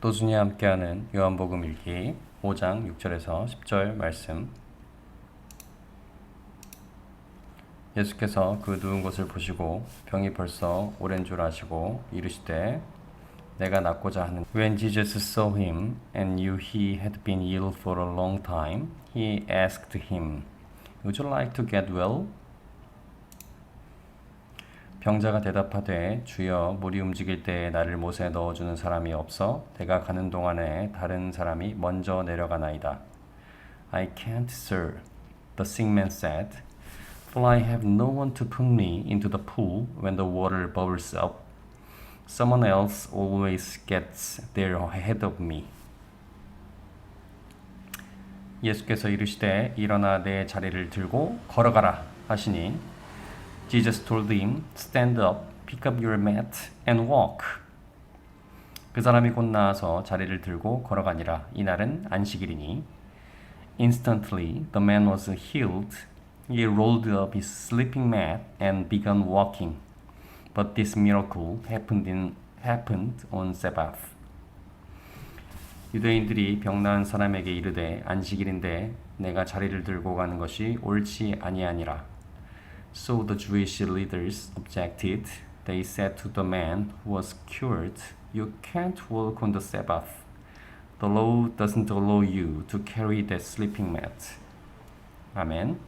또준이 함께하는 요한복음 읽기 5장 6절에서 10절 말씀 예수께서 그 누운 것을 보시고 병이 벌써 오랜 줄 아시고 이르시되 내가 낫고자 하는 When Jesus saw him and knew he had been ill for a long time he asked him Would you like to get well? 병자가 대답하되 주여 물이 움직일 때에 나를 못에 넣어주는 사람이 없어 내가 가는 동안에 다른 사람이 먼저 내려가나이다. I can't, sir, the sick man said, for I have no one to put me into the pool when the water bubbles up. Someone else always gets there ahead of me. 예수께서 이르시되 일어나 내 자리를 들고 걸어가라 하시니 Jesus told him, Stand up, pick up your mat, and walk. 그 사람이 곧 나와서 자리를 들고 걸어가니라. 이날은 안식일이니. Instantly, the man was healed. He rolled up his sleeping mat and began walking. But this miracle happened, in, happened on Sabbath. 유대인들이 병나은 사람에게 이르되 안식일인데 내가 자리를 들고 가는 것이 옳지 아니하니라. So the Jewish leaders objected. They said to the man who was cured, You can't walk on the Sabbath. The law doesn't allow you to carry that sleeping mat. 아멘.